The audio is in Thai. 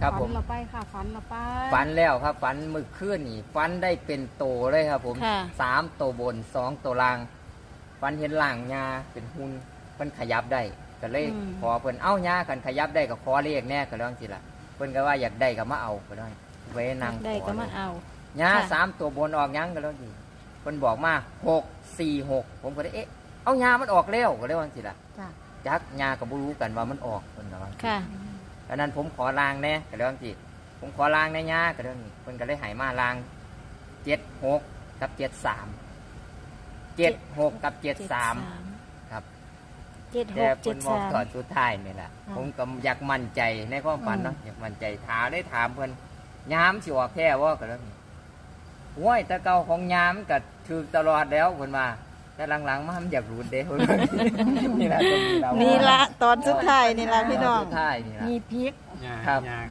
ครับผฝัมนเราไปค่ะฝันเราไป ฝันแล้วครับฝันมือคืนนี่ฝันได้เป็นโตเลยครับ ผมค่ะ สามโตวบนสองโตวล่างฝันเห็นล่างยาเป็นหุ่นเพิ่นขยับได้ก็เลยอืม ขอเพิ่นเอ้ายากันขยับได้ก็ขอเลขแน่ก็เรื่องสิล่ะเพิ่นก็ว่าอยากได้ก็มาเอาก็ได้ไว้นั่งได้ขอก็มาเลยเอา ยาค่ะ สามตัวบนออกยังก็แล้วสิเพิ่นบอกมาหกสี่หกผมก็ได้เอ๊ะเอายามันออกแล้วก็เลยว่าสิล่ะจ้ะจักยาก็บ่รู้กันว่ามันออกเพิ่นก็ว่า ค่ะ อันนั้นผมขอลางแน่ก็เลยว่าสิผมขอลางในยาก็เรื่องนี้เพิ่นก็เลยใหายมาลางเจ็ดหกกับเจ็ดสามเจ็ดหกกับเจ็ดสามครับเจ็ดหแต่กเจ็เพิ่ดนบอกสามก่อนสุดท้ายนี่แหละผมก็อยากมั่นใจในความฝันเนาะอยากมั่นใจถามได้ถามเพิ่นยามสิออกแค่ว่าก็เรื่องนี้โอ้ยแต่เก่าของยามก็ถือตลอดแล้วคนมา แต่หลังๆมามันอยากรู้เด้คนว่านี่แหละตรงนี้เรานี่ละตอนสุดท้ายนี่ละพี่น้องสุดท้ายนี่ละ มีพริกครับ ยาก